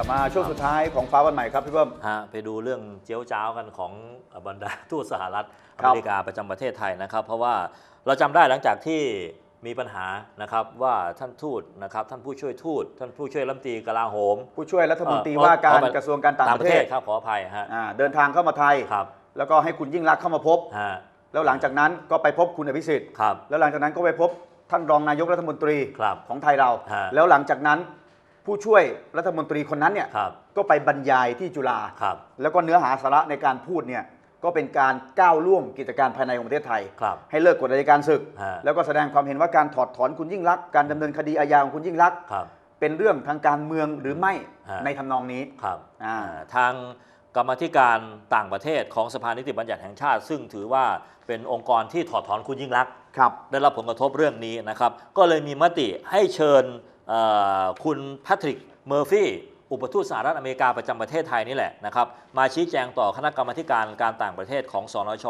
ลับมาช่วงสุดท้ายของฟ้าวันใหม่ครับพี่เบิ้ม ฮะไปดูเรื่องเจียวจ้าวกันของบรรดาทูตสหรัฐอครัเมบริกาประจำประเทศไทยนะครับ เพราะว่าเราจำได้หลังจากที่มีปัญหานะครับว่าท่านทูตนะครับท่านผู้ช่วยทูตท่านผู้ช่วยรัฐมนตรีกลาโหม ผู้ช่วยรัฐมนตรีเอ่อว่าการขอขอกระทรวงการต่างประเทศครับขออภัยฮะอ่าเดินทางเข้ามาไทย ครับแล้วก็ให้คุณยิ่งรักษณ์เข้ามาพบ ฮะแล้วหลังจากนั้นก็ไปพบคุณอภิสิทธิ์ ครับ แล้วหลังจากนั้นก็ไปพบท่านรองนายกรัฐมนตรีครับของไทยเรา ฮะ แล้วหลังจากนั้น ผู้ช่วยรัฐมนตรีคนนั้นเนี่ยครับก็ไปบรรยายที่จุฬาครับแล้วก็เนื้อหาสาระในการพูดเนี่ยก็เป็นการก้าวล่วงกิจการภายในของประเทศไทย ครับให้เลิกกฎอัยการศึก ฮะ แล้วก็แสดงความเห็นว่าการถอดถอนคุณยิ่งรักษณ์การดำเนินคดีอาญาของคุณยิ่งรักษณ์ครับ เป็นเรื่องทางการเมืองหรือไม่ฮะ ในทำนองนี้ครับอ่า อ่าทางกรรมาธิการต่างประเทศของสภานิติบัญญัติแห่งชาติ ซึ่งถือว่าเป็นองค์กรที่ถอดถอนคุณยิ่งรักษณ์ ครับ ได้รับผลกระทบเรื่องนี้นะครับ ก็เลยมีมติให้เชิญเอ่อ คุณแพทริกเมอร์ฟี่อุปทูตสหรัฐอเมริกาประจำประเทศไทยนี่แหละนะครับมาชี้แจงต่อคณะกรรมการการต่างประเทศของสนช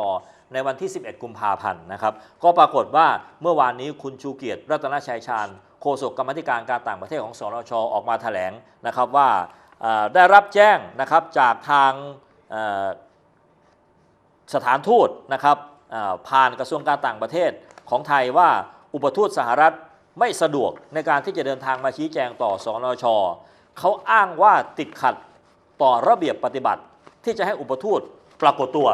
ในวันที่ 11 กุมภาพันธ์นะครับก็ปรากฏว่าเมื่อวานนี้คุณชูเกียรติรัตนชัยชาญโฆษกกรรมธิการการต่างประเทศของสนชออกมาแถลงนะครับว่าได้รับแจ้งนะครับจากทางสถานทูตนะครับผ่านกระทรวงการต่างประเทศของไทยว่าอุปทูตสหรัฐ ไม่สะดวกในการที่จะเดินทางมาชี้แจงต่อสนชเขาอ้างว่าติดขัดต่อระเบียบปฏิบัติที่จะให้อุปทูตปรากฏตัว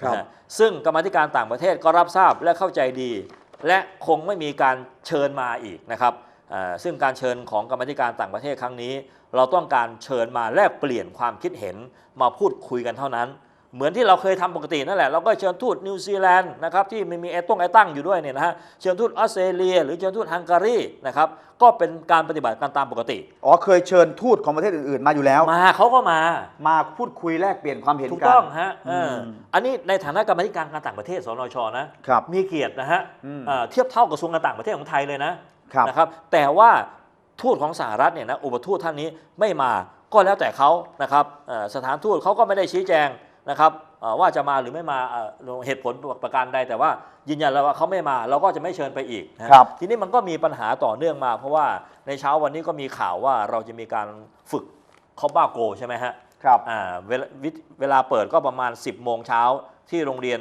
ครับนะฮะซึ่งกรรมาธิการต่างประเทศก็รับทราบและเข้าใจดี และคงไม่มีการเชิญมาอีกนะครับอ่าซึ่งการเชิญของกรรมาธิการต่างประเทศครั้งนี้ เราต้องการเชิญมาแลกเปลี่ยนความคิดเห็นมาพูดคุยกันเท่านั้น เหมือนที่เราเคยทำปกตินั่นแหละเราก็เชิญทูตนิวซีแลนด์นะครับที่มันมีไอ้ต้งไอ้ตั้งอยู่ด้วยเนี่ยนะฮะเชิญทูตออสเตรเลีย หรือเชิญทูตฮังการีนะครับก็เป็นการปฏิบัติการตามปกติ อ๋อเคยเชิญทูตของประเทศอื่นๆ มาอยู่แล้ว มาเขาก็มา มาพูดคุยแลกเปลี่ยนความเห็นถูกกันต้องฮะเอออมอันนี้ในฐานะกรรมาธิการการต่างประเทศสนชนะครับมีเกียรตินะฮะอืมเอ่อเทียบเท่ากระทรวงการต่างประเทศของไทยเลยนะครับนะครับแต่ว่าทูตของสหรัฐเนี่ยนะอุปทูตท่านนี้ไม่มาก็แล้วแต่เขานะครับเอ่อสถานทูตเขาก็ไม่ได้ชี้แจง นะครับเอ่อว่าจะมาหรือไม่มาเอ่อเหตุผลประการใดแต่ว่ายืนยันแล้วว่าเขาไม่มาเราก็จะไม่เชิญไปอีกนะฮะครับทีนี้มันก็มีปัญหาต่อเนื่องมา เพราะว่าในเช้าวันนี้ก็มีข่าวว่าเราจะมีการฝึกคอบ้าโกใช่ไหมฮะครับอ่าเวลาวิเวลาเปิดก็ประมาณ 10โมงเช้าที่โรงเรียน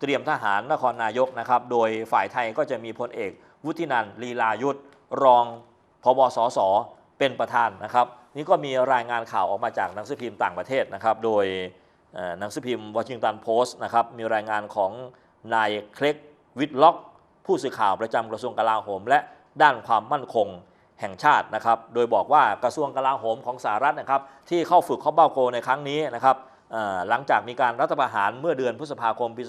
เตรียมทหารนครนายกนะครับโดยฝ่ายไทยก็จะมีพลเอกวุฒินันท์ลีลายุทธรองพบสสเป็นประธานนะครับ นี่ก็มีรายงานข่าวออกมาจากหนังสือพิมพ์ต่างประเทศนะครับ โดยเอ่อ หนังสือพิมพ์วอชิงตันโพสต์นะครับมีรายงานของนายเคลกวิทล็อก ผู้สื่อข่าวประจำกระทรวงกลาโหม และด้านความมั่นคงแห่งชาตินะครับ โดยบอกว่ากระทรวงกลาโหมของสหรัฐนะครับ ที่เข้าฝึกคอบเบ้าโกในครั้งนี้นะครับหลังจากมีการรัฐประหารเมื่อเดือนพฤษภาคมปี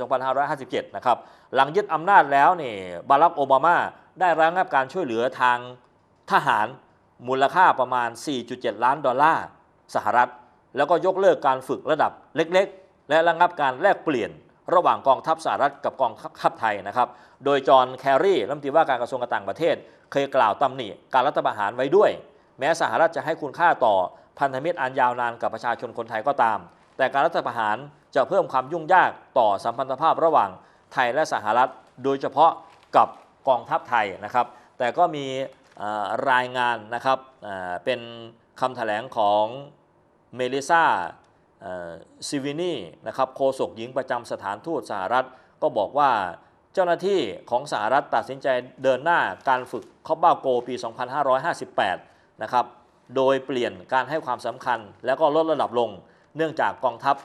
2557 นะครับ หลังยึดอำนาจแล้วนี่บารักโอบามาได้ระงับการช่วยเหลือทางทหารมูลค่าประมาณ 4.7 ล้านดอลลาร์สหรัฐ แล้วก็ยกเลิกการฝึกระดับเล็กๆ และระงับการแลกเปลี่ยนระหว่างกองทัพสหรัฐกับกองทัพไทยนะครับ โดยจอห์นแครีรัฐมนตรีว่าการกระทรวงการต่างประเทศ เคยกล่าวตำหนิการรัฐประหารไว้ด้วย แม้สหรัฐจะให้คุณค่าต่อพันธมิตรอันยาวนานกับประชาชนคนไทยก็ตาม แต่การรัฐประหารจะเพิ่มความยุ่งยากต่อสัมพันธภาพระหว่างไทยและสหรัฐ โดยเฉพาะกับกองทัพไทยนะครับ แต่ก็มีรายงานนะครับเอ่อเป็นคำแถลงของ เมลิซาซิวินีนะครับโฆษกหญิงประจำสถานทูตสหรัฐ ก็บอกว่าเจ้าหน้าที่ของสหรัฐตัดสินใจเดินหน้าการฝึกคอบบ้าโกปี 2558 นะครับโดยเปลี่ยนการให้ความสำคัญแล้วก็ลดระดับลง เนื่องจากกองทัพ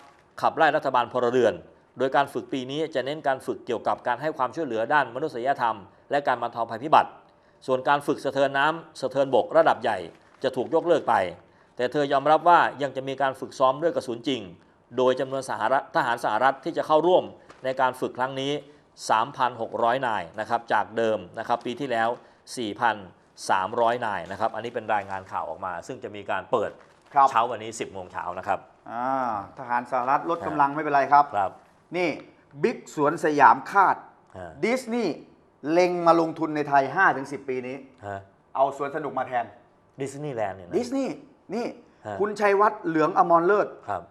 ขับไล่รัฐบาลพลเรือน โดยการฝึกปีนี้จะเน้นการฝึกเกี่ยวกับการให้ความช่วยเหลือด้านมนุษยธรรม และการบรรเทาภัยพิบัติ ส่วนการฝึกสะเทินน้ำสะเทินบกระดับใหญ่จะถูกยกเลิกไป แต่เธอยอมรับว่ายังจะมีการฝึกซ้อมด้วยกระสุนจริง โดยจำนวนสหรัฐทหารสหรัฐที่จะเข้าร่วมในการฝึกครั้งนี้ 3,600 นายนะครับจากเดิมนะครับปีที่แล้ว 4,300 นายนะครับอันนี้เป็นรายงานข่าวออกมา ซึ่งจะมีการเปิดครับเช้าวันนี้ 10 โมงเช้านะครับอ่าทหารสหรัฐลดกำลังไม่เป็นไรครับครับนี่บิ๊กสวนสยามคาดฮะดิสนีย์เล็งมาลงทุนในไทย 5-10 ปีนี้ฮะเอาสวนสนุกมาแทนดิสนีย์แลนด์เนี่ยนะดิสนีย์ นี่ฮะคุณชัยวัฒน์เหลืองอมรเลิศครับ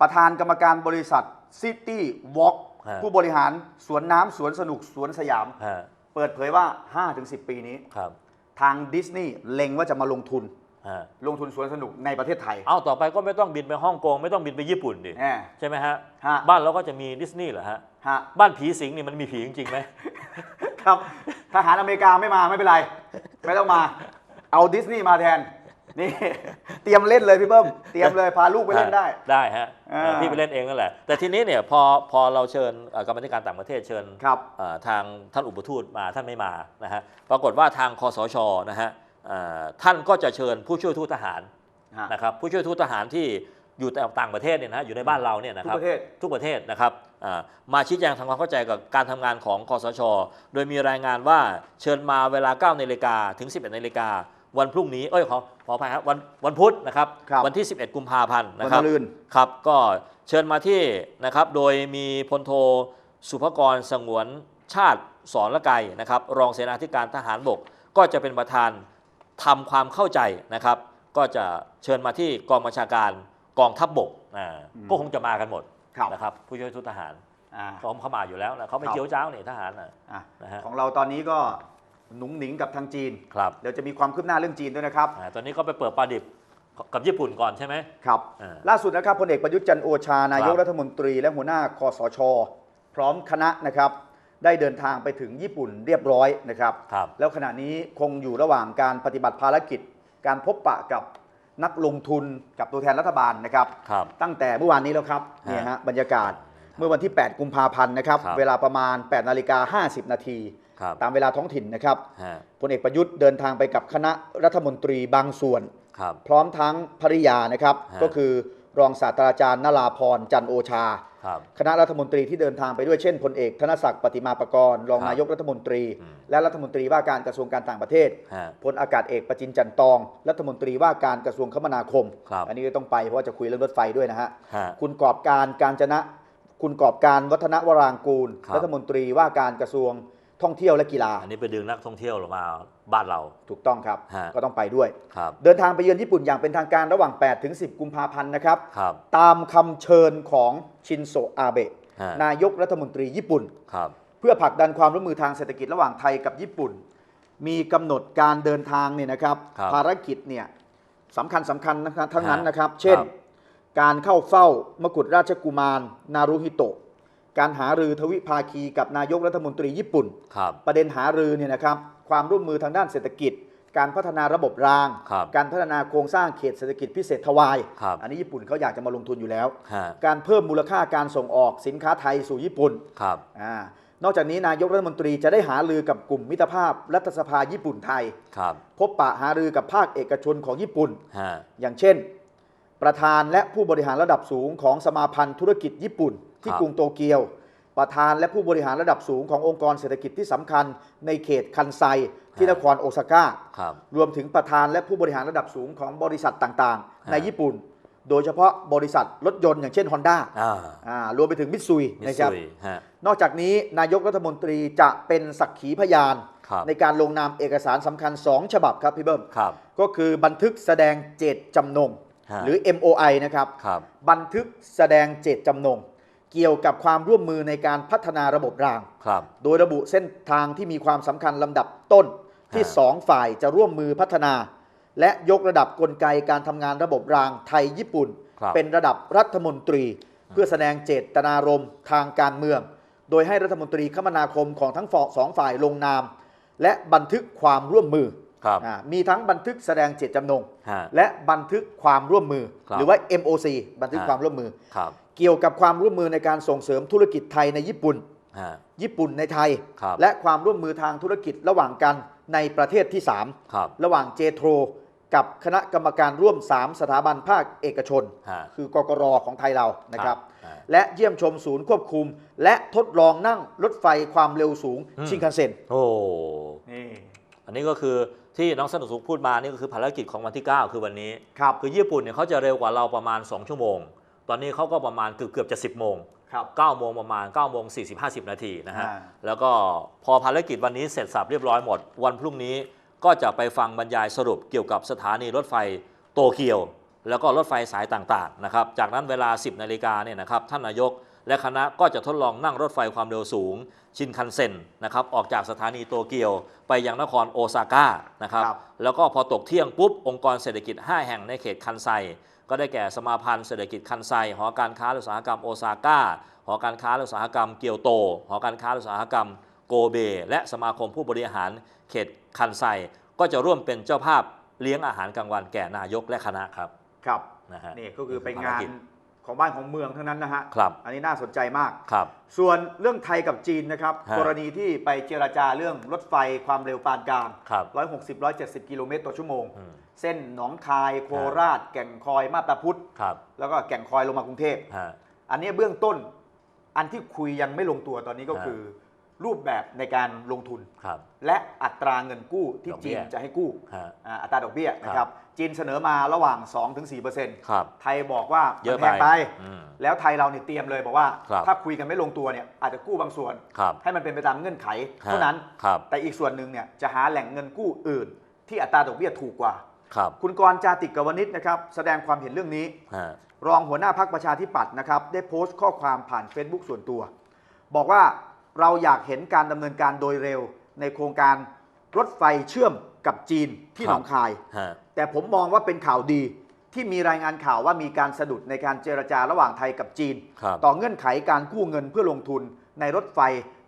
ประธานกรรมการบริษัทซิตี้วอล์กฮะผู้บริหารสวนน้ำสวนสนุกสวนสยามฮะเปิดเผยว่า 5-10 ปีนี้ครับทางดิสนีย์เล็งว่าจะมาลงทุนอ่าลงทุนสวนสนุกในประเทศไทย เอาต่อไปก็ไม่ต้องบินไปฮ่องกงไม่ต้องบินไปญี่ปุ่นดิแน่ใช่ไหมฮะฮะ บ้านเราก็จะมีดิสนีย์เหรอฮะฮะ บ้านผีสิงนี่มันมีผีจริงๆไหมครับทหารอเมริกาไม่มาไม่เป็นไร ไม่ต้องมา เอาดิสนีย์มาแทน นี่ เตรียมเล่นเลยพี่เบิ้มเตรียมเลยพาลูกไปเล่นได้ ได้ฮะอ่าเออพี่ไปเล่นเองนั่นแหละ แต่ทีนี้เนี่ยพอพอเราเชิญเอ่อกรรมาธิการต่างประเทศเชิญ ครับ เอ่อทางท่านอุปทูตมาท่านไม่มานะฮะปรากฏว่าทางคอสชนะฮะเอ่อท่านก็จะเชิญผู้ช่วยทูตทหารฮะ นะครับผู้ช่วยทูตทหารที่อยู่แต่ต่างประเทศเนี่ยนะฮะอยู่ในบ้านเราเนี่ยนะทุคกรับประเทศ ทุกประเทศนะครับอ่ามาชี้แจงทำความเข้าใจกับการทำงานของคอสช โดยมีรายงานว่าเชิญมาเวลา9นาฬิกาถึง 11นาฬิกา วันพรุ่งนี้เอ้ยขอขออภัยครับวันวันพุธนะครับ ครับวันที่ 11 กุมภาพันธ์วันะนครับมะรืน ครับ ก็เชิญมาที่นะครับ โดยมีพลโทสุภกรสงวนชาติสอนละไกนะครับ รองเสนาธิการทหารบก ก็จะเป็นประธานทำความเข้าใจนะครับ ก็จะเชิญมาที่กองบัญชาการกองทัพบบกอ่าอืมก็คงจะมากันหมดครับนะครับ ผู้ช่วยทูตทหารอ่าเขาเขามาอยู่แล้วนะเขาไม่ครับ เจียวจ้าวนี่ทหารนะ อะนะฮะ ของเราตอนนี้ก็ หนุงหนิงกับทางจีน ครับเดี๋ยวจะมีความคืบหน้าเรื่องจีนด้วยนะครับ อ่าตอนนี้ก็ไปเปิดปลาดิบกับญี่ปุ่นก่อนใช่ไหม ครับ อ่าล่าสุดนะครับพลเอกประยุทธ์จันทร์โอชา นายกครับรัฐมนตรีและหัวหน้าคอสช พร้อมคณะนะครับ ได้เดินทางไปถึงญี่ปุ่นเรียบร้อยนะครับ ครับ แล้วขณะนี้คงอยู่ระหว่างการปฏิบัติภารกิจ การพบปะกับนักลงทุนกับตัวแทนรัฐบาลนะครับ ครับ ตั้งแต่เมื่อวานนี้แล้วครับฮะเนี่ยฮะบรรยากาศเมื่อวันที่ 8 กุมภาพันธ์นะครับ ครับ เวลาประมาณ 8 นาฬิกา 50 นาทีครับ ตามเวลาท้องถิ่นนะครับฮะพลเอกประยุทธ์เดินทางไปกับคณะรัฐมนตรีบางส่วนครับพร้อมทั้งภริยานะครับฮะก็คือรองศาสตราจารย์นราพรจันทร์โอชาครับคณะรัฐมนตรีที่เดินทางไปด้วยเช่นพลเอกธนศักดิ์ปฏิมาประกรณ์รองครับนายกรัฐมนตรีอืมและรัฐมนตรีว่าการกระทรวงการต่างประเทศฮะพลอากาศเอกประจินจันตอง รัฐมนตรีว่าการกระทรวงคมนาคมครับอันนี้ก็ต้องไปเพราะว่าจะคุยเรื่องรถไฟด้วยนะฮะฮะคุณกอบการการจนะคุณกอบการวัฒนวรางกูลครับรัฐมนตรีว่าการกระทรวง ท่องเที่ยวและกีฬาอันนี้ไปดึงนักท่องเที่ยวลงมาบ้านเรา ถูกต้องครับ ฮะ ก็ต้องไปด้วย ครับเดินทางไปเยือนญี่ปุ่นอย่างเป็นทางการระหว่าง 8 ถึง 10 กุมภาพันธ์นะครับ ครับตามคำเชิญของชินโซอาเบะฮะนายกรัฐมนตรีญี่ปุ่น ครับ เพื่อผลักดันความร่วมมือทางเศรษฐกิจระหว่างไทยกับญี่ปุ่น มีกำหนดการเดินทางเนี่ยนะครับ ครับภารกิจเนี่ยสำคัญสำคัญนะครับทั้งนั้นฮะนะครับ เช่น ครับ การเข้าเฝ้ามกุฎราชกุมาร นารุฮิโตะ การหารือทวิภาคีกับนายกรัฐมนตรีญี่ปุ่น ครับประเด็นหารือเนี่ยนะครับความร่วมมือทางด้านเศรษฐกิจ การพัฒนาระบบราง ครับ การพัฒนาโครงสร้างเขตเศรษฐกิจพิเศษทวาย ครับอันนี้ญี่ปุ่นเขาอยากจะมาลงทุนอยู่แล้ว ฮะการเพิ่มมูลค่าการส่งออกสินค้าไทยสู่ญี่ปุ่นครับ อานอกจากนี้นายกรัฐมนตรีจะได้หารือกับกลุ่มมิตรภาพรัฐสภาญี่ปุ่นไทย ครับพบปะหารือกับภาคเอกชนของญี่ปุ่น ฮะอย่างเช่น ประธานและผู้บริหารระดับสูงของสมาพันธ์ธุรกิจญี่ปุ่น ที่ครับกรุงโตเกียว ประธานและผู้บริหารระดับสูงขององค์กรเศรษฐกิจที่สำคัญ ในเขตคันไซที่นครโอซาก้าครับรวมถึงประธานและผู้บริหารระดับสูงของบริษัทต่างๆฮะในญี่ปุ่น โดยเฉพาะบริษัทรถยนต์อย่างเช่น Honda อ่าอ่ารวมไปถึงมิตซุยมิตนะครับซุยฮะนอกจากนี้นายกรัฐมนตรีจะเป็นสักขีพยานครับในการลงนามเอกสารสำคัญ 2 ฉบับครับพี่เบิ้มครับก็คือบันทึกแสดงเจตจำนงฮะหรือ MOI นะครับครับบันทึกแสดงเจตจำนง เกี่ยวกับความร่วมมือในการพัฒนาระบบราง ครับโดยระบุเส้นทางที่มีความสำคัญลำดับต้นที่ฮะสองฝ่ายจะร่วมมือพัฒนา และยกระดับกลไกการทำงานระบบรางไทยญี่ปุ่น ครับเป็นระดับรัฐมนตรี เพื่อแสดงเจตนารมณ์ทางการเมือง โดยให้รัฐมนตรีคมนาคมของทั้งสองฝ่ายลงนาม และบันทึกความร่วมมือครับ อ่ามีทั้งบันทึกแสดงเจตจำนง ฮะ และบันทึกความร่วมมือ ครับหรือว่า MOC บันทึกฮะความร่วมมือ ครับ เกี่ยวกับความร่วมมือในการส่งเสริมธุรกิจไทยในญี่ปุ่น ฮะ ญี่ปุ่นในไทย ครับและความร่วมมือทางธุรกิจระหว่างกันในประเทศที่ครับ3ระหว่างเจโทรกับคณะกรรมการร่วม 3 สถาบันภาคเอกชน ฮะคือกกรของไทยเรานะครับ ครับและเยี่ยมชมศูนย์ควบคุม และทดลองนั่งรถไฟความเร็วสูงอืม ชินคันเซ็น โอ้ นี่ อันนี้ก็คือที่น้องสนุกสุขพูดมานี่ก็คือภารกิจของวันที่ 9 คือวันนี้ ครับ คือญี่ปุ่นเนี่ยเขาจะเร็วกว่าเราประมาณ 2 ชั่วโมง ตอนนี้เขาก็ประมาณเกือบเกือบจะ 10 โมงครับ 9โมงประมาณ9โมง40 50 นาทีนะฮะ อ่า แล้วก็พอภารกิจวันนี้เสร็จสับเรียบร้อยหมด วันพรุ่งนี้ก็จะไปฟังบรรยายสรุปเกี่ยวกับสถานีรถไฟโตเกียว แล้วก็รถไฟสายต่างๆนะครับ จากนั้นเวลา 10 นาฬิกาเนี่ยนะครับท่านนายกและคณะก็จะทดลองนั่งรถไฟความเร็วสูง ชินคันเซ็นนะครับออกจากสถานีโตเกียวไปยังนครโอซาก้านะครับ ครับ แล้วก็พอตกเที่ยงปุ๊บ องค์กรเศรษฐกิจ 5 แห่งในเขตคันไซ ก็ได้แก่สมาพันธ์เศรษฐกิจคันไซ หอการค้าและอุตสาหกรรมโอซาก้า หอการค้าและอุตสาหกรรมเกียวโต หอการค้าและอุตสาหกรรมโกเบ และสมาคมผู้บริหารเขตคันไซ ก็จะร่วมเป็นเจ้าภาพเลี้ยงอาหารกลางวันแก่นายกและคณะครับ ครับนะฮะนี่ก็คือเป็นภงารนกิจของบ้านของเมืองทั้งนั้นนะฮะครับอันนี้น่าสนใจมากครับ ส่วนเรื่องไทยกับจีนนะครับฮะกรณีที่ไปเจรจาเรื่องรถไฟความเร็วปานกลางครับ160 170 กิโลเมตรต่อชั่วโมงอืม เส้นหนองคายโคราช แก่งคอยมาบตาพุธครับ แล้วก็แก่งคอยลงมากรุงเทพ ฮะ อันนี้เบื้องต้นอันที่คุยยังไม่ลงตัวตอนนี้ก็ฮะ คือ รูปแบบในการลงทุน ครับ และอัตราเงินกู้ที่ดอกเบี้จีย นจะให้กู้ฮะ อ่าอัตราดอกเบี้ยนะครับจีนเสนอมาระหว่าง 2-4%ครับ ไทยบอกว่าเยอะมันแพงไปไป อืม แล้วไทยเราเนี่ยเตรียมเลยบอกว่า ครับ ถ้าคุยกันไม่ลงตัวเนี่ยอาจจะกู้บางส่วน ครับให้มันเป็นไปตามเงื่อนไข เท่านั้นครับ แต่อีกส่วนหนึ่งเนี่ยจะหาแหล่งเงินกู้อื่น ที่อัตราดอกเบี้ยถูกกว่า ครับคุณกรณ์จาติกวนิชนะครับแสดงความเห็นเรื่องนี้ ฮะรองหัวหน้าพักประชาธิปัตย์นะครับได้โพสต์ข้อความผ่าน Facebook ส่วนตัว บอกว่าเราอยากเห็นการดำเนินการโดยเร็ว ในโครงการรถไฟเชื่อมกับจีนที่หนองคาย ฮะแต่ผมมองว่าเป็นข่าวดีที่มีรายงานข่าวว่ามีการสะดุดในการเจรจาระหว่างไทยกับจีน ครับ ต่อเงื่อนไขการกู้เงินเพื่อลงทุนในรถไฟ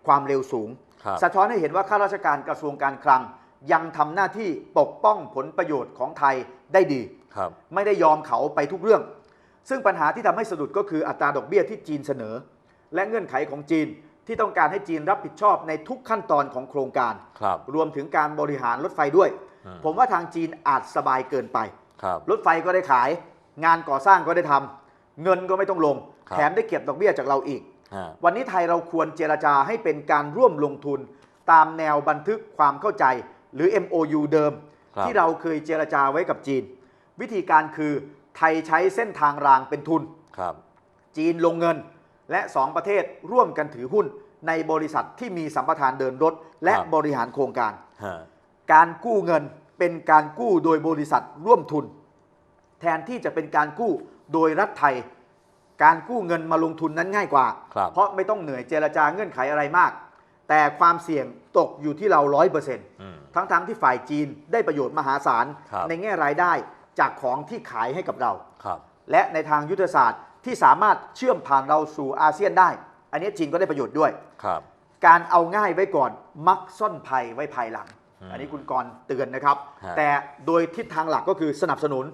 ความเร็วสูง ครับ สะท้อนให้เห็นว่าข้าราชการกระทรวงการคลัง ยังทำหน้าที่ปกป้องผลประโยชน์ของไทยได้ดี ครับ ไม่ได้ยอมเขาไปทุกเรื่อง ซึ่งปัญหาที่ทำให้สะดุดก็คืออัตราดอกเบี้ยที่จีนเสนอ และเงื่อนไขของจีนที่ต้องการให้จีนรับผิดชอบในทุกขั้นตอนของโครงการ ครับ รวมถึงการบริหารรถไฟด้วย อืม ผมว่าทางจีนอาจสบายเกินไป ครับ รถไฟก็ได้ขาย งานก่อสร้างก็ได้ทำเงินก็ไม่ต้องลง ครับ แถมได้เก็บดอกเบี้ยจากเราอีก ฮะวันนี้ไทยเราควรเจรจาให้เป็นการร่วมลงทุน ตามแนวบันทึกความเข้าใจ หรือ MOU เดิม ครับที่เราเคยเจรจาไว้กับจีน วิธีการคือไทยใช้เส้นทางรางเป็นทุน ครับจีนลงเงิน และ 2 ประเทศร่วมกันถือหุ้นในบริษัทที่มีสัมปทานเดินรถ และบริหารโครงการ ฮะการกู้เงินเป็นการกู้โดยบริษัทร่วมทุน แทนที่จะเป็นการกู้โดยรัฐไทย การกู้เงินมาลงทุนนั้นง่ายกว่า ครับ เพราะไม่ต้องเหนื่อยเจรจาเงื่อนไขอะไรมาก แต่ความเสี่ยงตกอยู่ที่เราร้อยเปอร์เซ็นต์อืมทั้งๆที่ฝ่ายจีนได้ประโยชน์มหาศาลครับในแง่รายได้จากของที่ขายให้กับเราครับและในทางยุทธศาสตร์ที่สามารถเชื่อมผ่านเราสู่อาเซียนได้ อันนี้จีนก็ได้ประโยชน์ด้วยครับการเอาง่ายไว้ก่อนมักซ่อนภัยไว้ภายหลังอืมอันนี้คุณกรณ์เตือนนะครับฮะแต่โดยทิศทางหลักก็คือสนับสนุน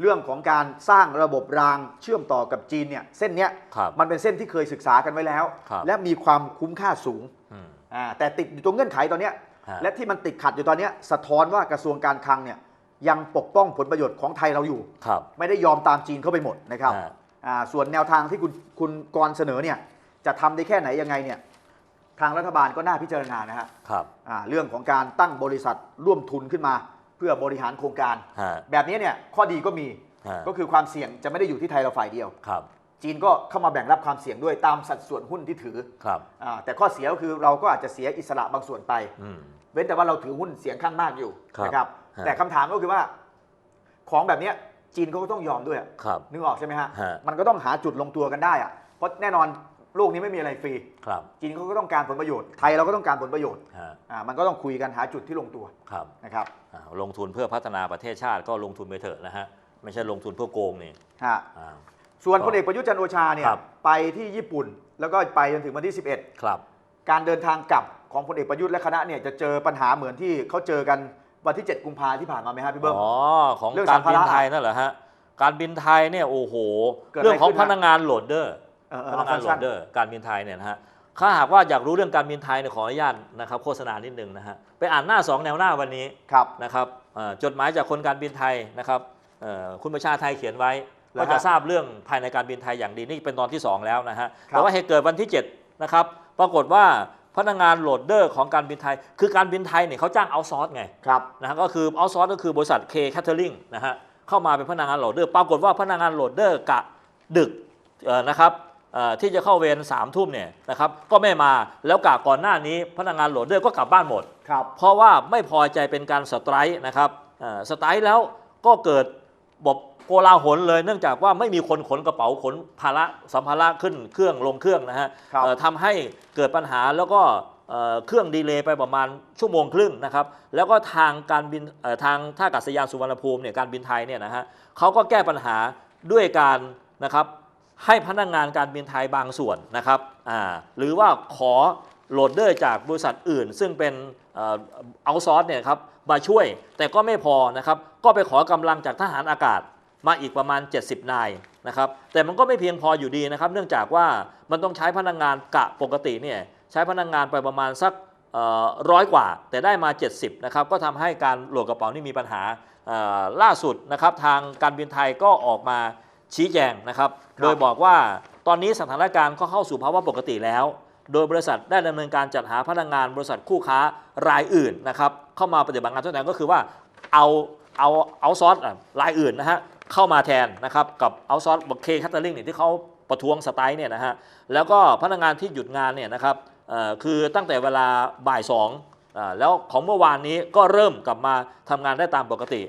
เรื่องของการสร้างระบบรางเชื่อมต่อกับจีนเนี่ยเส้นเนี้ยครับมันเป็นเส้นที่เคยศึกษากันไว้แล้วครับและมีความคุ้มค่าสูง อืมอ่าแต่ติดอยู่ตรงเงื่อนไขตอนเนี้ยฮะ และที่มันติดขัดอยู่ตอนเนี้ยสะท้อนว่ากระทรวงการคลังเนี่ยยังปกป้องผลประโยชน์ของไทยเราอยู่ ครับ ไม่ได้ยอมตามจีนเข้าไปหมดนะครับฮะ อ่าส่วนแนวทางที่คุณคุณกรณ์เสนอเนี่ยจะทำได้แค่ไหนยังไงเนี่ยทางรัฐบาลก็น่าพิจารณานะฮะครับอ่าเรื่องของการตั้งบริษัทร่วมทุนขึ้นมา เพื่อบริหารโครงการ ฮะแบบนี้เนี่ยข้อดีก็มีฮะก็คือความเสี่ยงจะไม่ได้อยู่ที่ไทยเราฝ่ายเดียว ครับ จีนก็เข้ามาแบ่งรับความเสี่ยงด้วยตามสัดส่วนหุ้นที่ถือครับอาแต่ข้อเสียก็คือเราก็อาจจะเสียอิสระบางส่วนไป อืม เว้นแต่ว่าเราถือหุ้นเสียงข้างมากอยู่ครับนะครับ ฮะ แต่คำถามก็คือว่า ของแบบเนี้ยจีนเขาก็ต้องยอมด้วยครับ นึกออกใช่ไหมฮะฮะ มันก็ต้องหาจุดลงตัวกันได้อะเพราะแน่นอนโลกนี้ไม่มีอะไรฟรี ครับจีนเขาก็ต้องการผลประโยชน์ ไทยเราก็ต้องการผลประโยชน์ฮะอ่ามันก็ต้องคุยกันหาจุดที่ลงตัวครับนะครับอ่าลงทุนเพื่อพัฒนาประเทศชาติก็ลงทุนไปเถอะนะฮะ ไม่ใช่ลงทุนเพื่อโกงนี่ฮะ อ่า ส่วนก็พลเอกประยุทธ์จันทร์โอชาเนี่ยครับ ไปที่ญี่ปุ่น แล้วก็ไปจนถึงวันที่ ครับ 11 การเดินทางกลับของพลเอกประยุทธ์และคณะเนี่ยจะเจอปัญหาเหมือนที่เขาเจอกันวันที่ 7 กุมภาที่ผ่านมาไหมฮะพี่เบิ้ม อ๋อ ของเรื่องการสัมภาบิระนไทยนั่นเหรอฮะ การบินไทยเนี่ยโอ้โห เกิดอะไรเรื่องของขึ้นพฮะ นักงานโหลดเดอร์ เออเอพอนักงานโหลสั้ดนเดอร์การบินไทยเนี่ยนะฮะถ้าหากว่าอยากรู้เรื่องการบินไทยเนี่ยขออนุญาตนะครับโฆษณานิดนึงนะฮะ ไปอ่านหน้าสองแนวหน้าวันนี้ๆครับ นะครับเอ่อจดหมายจากคนการบินไทยนะครับเอ่อคุณประชาไทยเขียนไว้แล้ว ก็จะฮะทราบเรื่องภายในการบินไทยอย่างดีนี่เป็นตอนที่ 2 แล้วนะฮะครับแต่ว่าเหตุเกิดวันที่ 7 นะครับ ปรากฏว่าพนักงานโหลดเดอร์ของการบินไทย คือการบินไทยเนี่ยเขาจ้างเอาซอร์สไงครับนะฮะก็คือเอาซอร์สก็คือบริษัท K Catering นะฮะเข้ามาเป็นพนักงานโหลดเดอร์ ปรากฏว่าพนักงานโหลดเดอร์กะดึกเอ่อนะครับเอ่อที่จะเข้าเวรสามทุ่มเนี่ยนะครับก็ไม่มาแล้วกะก่อนหน้านี้พนักงานโหลดเดอร์ก็กลับบ้านหมดครับเพราะว่าไม่พอใจเป็นการสไตร์นะครับเอ่อสไตร์แล้วก็เกิดบบ โกลาหลเลยเนื่องจากว่าไม่มีคนขนกระเป๋าขนภาระสัมภาระขึ้นเครื่องลงเครื่องนะฮะครับ เอ่อทำให้เกิดปัญหาแล้วก็เอ่อเครื่องดีเลย์ไปประมาณชั่วโมงครึ่งนะครับ แล้วก็ทางการบินเอ่อทางท่าอากาศยานสุวรรณภูมิเนี่ยการบินไทยเนี่ยนะฮะเขาก็แก้ปัญหาด้วยการนะครับให้พนักงานการบินไทยบางส่วนนะครับอ่าหรือว่าขอโหลดเดอร์จากบริษัทอื่น ซึ่งเป็นเอาซอร์สเนี่ยครับมาช่วยแต่ก็ไม่พอนะครับก็ไปขอกำลังจากทหารอากาศ มาอีกประมาณ 70 นายนะครับแต่มันก็ไม่เพียงพออยู่ดีนะครับ เนื่องจากว่ามันต้องใช้พนักงานกะปกติเนี่ยใช้พนักงานไปประมาณสักร้อยกว่า แต่ได้มา 70นะครับก็ทำให้การโหลดกระเป๋านี่มีปัญหาเอ่อล่าสุดนะครับทางการบินไทยก็ออกมาชี้แจงนะครับครับโดยบอกว่าตอนนี้สถานการณ์ก็เข้าสู่ภาวะปกติแล้ว โดยบริษัทได้ดำเนินการจัดหาพนักงานบริษัทคู่ค้ารายอื่นนะครับเข้ามาปฏิบัติงานทดแทนก็คือว่าเอาเอาเอาซอสรายอื่นนะฮะ เข้ามาแทนนะครับกับเอาซอสเคคัตเตอร์ลิงเนี่ยที่เขาประท้วงสไตล์เนี่ยนะฮะแล้วก็พนักงานที่หยุดงานเนี่ยนะครับเอ่อคือตั้งแต่เวลาบ่ายสองอ่าแล้วของเมื่อวานนี้ก็เริ่มกลับมาทำงานได้ตามปกติ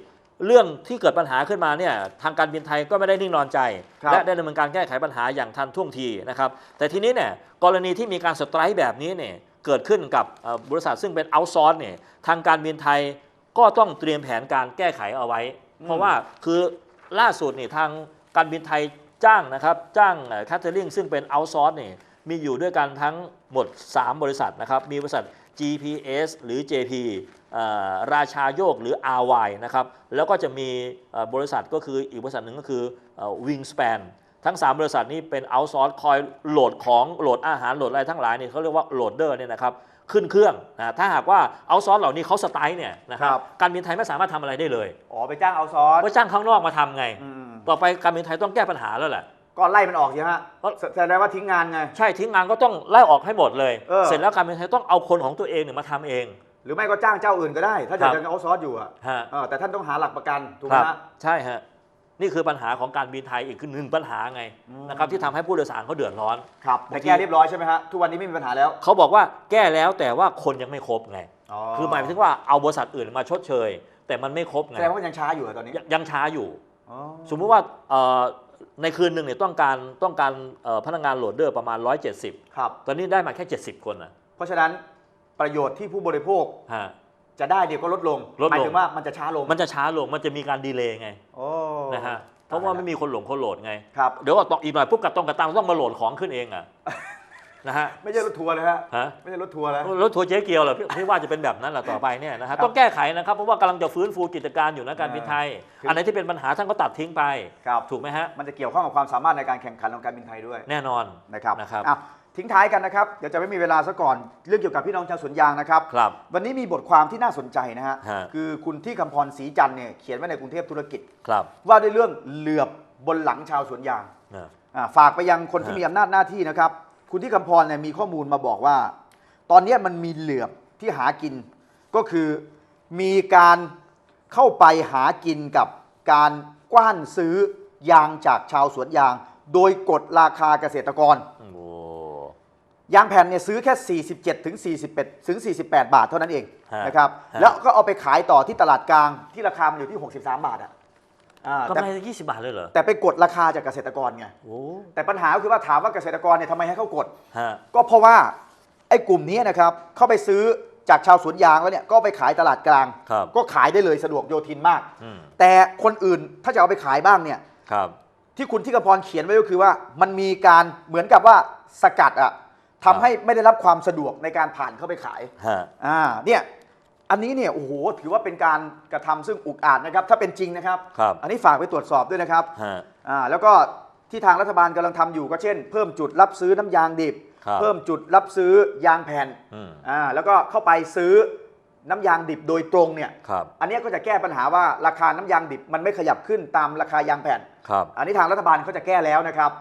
เรื่องที่เกิดปัญหาขึ้นมาเนี่ยทางการบินไทยก็ไม่ได้นิ่งนอนใจครับและได้ดำเนินการแก้ไขปัญหาอย่างทันท่วงทีนะครับแต่ทีนี้เนี่ยกรณีที่มีการสไตรค์แบบนี้เนี่ยเกิดขึ้นกับเอ่อบริษัทซึ่งเป็นเอาซอร์สเนี่ยทางการบินไทยก็ต้องเตรียมแผนการแก้ไขเอาไว้ เพราะว่าคือ ล่าสุดนี่ทางการบินไทยจ้างนะครับจ้างแคทเทอริงซึ่งเป็นเอาซอร์สนี่มีอยู่ด้วยกันทั้งหมด 3 บริษัทนะครับมีบริษัท GPS หรือ JP อราชาโยกหรือ RY นะครับแล้วก็จะมีบริษัทก็คืออีกบริษัทหนึ่งก็คือ Wingspan ทั้ง 3 บริษัทนี้เป็นเอาซอร์สคอยโหลดของโหลดอาหารโหลดอะไรทั้งหลายนี่เขาเรียกว่าโหลดเดอร์เนี่ยนะครับ ขึ้นเครื่องนะถ้าหากว่าเอาซอร์สเหล่านี้เขาสไตล์เนี่ยนะครัครับบการบินไทยไม่สามารถทำอะไรได้เลย อ๋อไปจ้างเอาซอร์สเพราะจ้างข้างนอกมาทำไงอืมต่อไปการบินไทยต้องแก้ปัญหาแล้วแหละ ก็ไล่มันออกสิฮะเพราะแสแสดงว่าทิ้งงานไง ใช่ทิ้งงานก็ต้องไล่ออกให้หมดเลยเออเสร็จแล้วการบินไทยต้องเอาคนของตัวเองเนี่ยมาทำเอง หรือไม่ก็จ้างเจ้าอื่นก็ได้ ถ้าครัจะบยังเอาซอร์สอยู่อะฮะเออแต่ท่านต้องหาหลักประกันถูกคไหมรับฮะ ใช่ฮะ นี่คือปัญหาของการบินไทยอีกคือหนึ่งปัญหาไงอืมนะครับที่ทำให้ผู้โดยสารเขาเดือดร้อน ครับบาแต่งทีแก้เรียบร้อยใช่ไหมฮะทุกวันนี้ไม่มีปัญหาแล้วเขาบอกว่าแก้แล้วแต่ว่าคนยังไม่ครบไงอ๋อคือหมายถึงว่าเอาบริษัทอื่นมาชดเชย แต่มันไม่ครบไงแสดงว่ายังช้าอยู่อะตอนนี้ยังยังช้าอยู่ อ๋อสมมุติว่าเอ่อในคืนหนึ่งเนี่ยต้องการต้องการเอ่อพนักงานโหลดเดอร์ประมาณ170ครับตอนนี้ได้มาแค่ 70 คนนะเพราะฉะนั้นประโยชน์ที่ผู้บริโภคฮะ จะได้เดียวก็ลดลงลดลง หมายถึงว่ามันจะช้าลงมันจะช้าลงมันจะมีการดีเลย์ไงโอ้นะฮะเพราะว่าไม่มีคนหลงคนโหลดไง ครับเดี๋ยวว่าต่ออีกหน่อยปุ๊บกระตรงกระตังต้องมาโหลดของขึ้นเองอะ นะฮะไม่ใช่รถทัวร์เลยฮะฮะไม่ใช่รถทัวร์แล้ว รถทัวร์เจ๊เกียวเหรอพี่พี่ว่าจะเป็นแบบนั้นแหละต่อไปเนี่ยนะฮะครับต้องแก้ไขนะครับเพราะว่ากำลังจะฟื้นฟูกิจการอยู่นะการบินไทยคืออัอันไหนที่เป็นปัญหาท่านก็ตัดทิ้งไป ครับ ถูกไหมฮะ มันจะเกี่ยวข้องกับความสามารถในการแข่งขันของการบินไทยด้วยแน่นอนนะครับนะครับ อะ ทิ้งท้ายกันนะครับ เดี๋ยวจะไม่มีเวลาซะก่อน เรื่องเกี่ยวกับพี่น้องชาวสวนยางนะครับ ครับ วันนี้มีบทความที่น่าสนใจนะฮะ ฮะ คือคุณที่คำพรศรีจันทร์เนี่ยเขียนไว้ในกรุงเทพธุรกิจ ครับว่าด้วยเรื่องเหลือบบนหลังชาวสวนยางนะอ่าฝากไปยังคนที่ฮะ มีอำนาจหน้าที่นะครับ คุณที่คำพรเนี่ยมีข้อมูลมาบอกว่า ตอนเนี้ยมันมีเหลือบที่หากิน ก็คือมีการเข้าไปหากินกับการกว้านซื้อยางจากชาวสวนยาง โดยกดราคาเกษตรกร โอ้ ยางแผ่นเนี่ยซื้อแค่ 47ถึง41ถึง48 บาทเท่านั้นเองฮะนะครับฮะ แล้วก็เอาไปขายต่อที่ตลาดกลางที่ราคามันอยู่ที่ 63 บาทอะอ่ากำแต่ไรยี่สิบบาทเลยเหรอแต่ไปกดราคาจากเกษตรกรไงโอ้แต่ปัญหาก็คือว่าถามว่าเกษตรกรเนี่ยทำไมให้เขากด ฮะ ก็เพราะว่าไอ้กลุ่มนี้นะครับเข้าไปซื้อจากชาวสวนยางแล้วเนี่ยก็ไปขายตลาดกลาง ครับ ก็ขายได้เลยสะดวกโยทินมาก อืมแต่คนอื่นถ้าจะเอาไปขายบ้างเนี่ยครับ ที่คุณที่กระพรเขียนไว้ก็คือว่ามันมีการเหมือนกับว่าสกัดอะ ทำให้ไม่ได้รับความสะดวกในการผ่านเข้าไปขายฮะ อ่าเนี่ยอันนี้เนี่ยโอ้โหถือว่าเป็นการกระทำซึ่งอุกอาจนะครับถ้าเป็นจริงนะครับ ครับ อันนี้ฝากไปตรวจสอบด้วยนะครับ ฮะ อ่าแล้วก็ที่ทางรัฐบาลกำลังทำอยู่ก็เช่น เพิ่มจุดรับซื้อน้ำยางดิบ ครับเพิ่มจุดรับซื้อยางแผ่นอืม อ่าแล้วก็เข้าไปซื้อน้ำยางดิบโดยตรงเนี่ยครับ อันเนี้ยก็จะแก้ปัญหาว่าราคาน้ำยางดิบมันไม่ขยับขึ้นตามราคายางแผ่น ครับ อันนี้ทางรัฐบาลเขาจะแก้แล้วนะครับ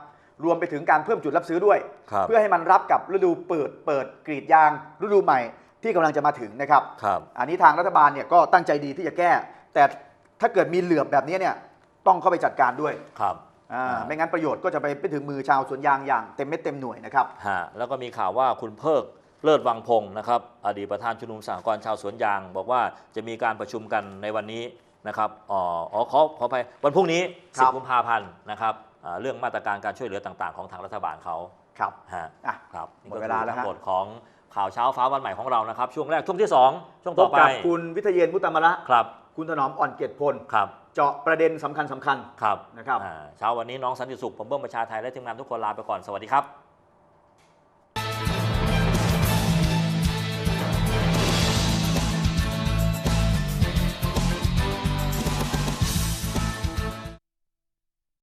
รวมไปถึงการเพิ่มจุดรับซื้อด้วย ครับเพื่อให้มันรับกับฤดูเปิดเปิดกรีดยาง ฤดูใหม่ที่กำลังจะมาถึงนะครับ ครับ อันนี้ทางรัฐบาลเนี่ยก็ตั้งใจดีที่จะแก้ แต่ถ้าเกิดมีเหลือบแบบนี้เนี่ยต้องเข้าไปจัดการด้วยครับ อ่าอ่า ไม่งั้นประโยชน์ก็จะไปไปถึงมือชาวสวนยางอย่างเต็มเม็ดเต็มหน่วยนะครับ ฮะแล้วก็มีข่าวว่าคุณเพิกเลิศวังพงศ์นะครับ อดีตประธานชุมนุมสหกรณ์ชาวสวนยาง บอกว่าจะมีการประชุมกันในวันนี้นะครับอ๋ออ๋อขอขอไปวันพรุ่งนี้ ครับ 10 กุมภาพันธ์นะครับอ่า เรื่องมาตรการการช่วยเหลือต่าง ๆ ของทางรัฐบาลเขาครับฮะอะครับหมดเวลาแล้วทั้ฮะงหมดของข่าวเช้าฟ้าวันใหม่ของเรานะครับ ช่วงแรกช่วงที่ 2 ช่วงพต่อบไปกับคุณวิทยเยนมุตตมะระครับ คุณถนอมอ่อนเกียรติพลครับเจาะประเด็นสำคัญสำคัญครับนะครับอ่าเช้าวันนี้น้องสันติสุขผมเบิ้มประชาไทยและทีมงานทุกคนลาไปก่อนสวัสดีครับ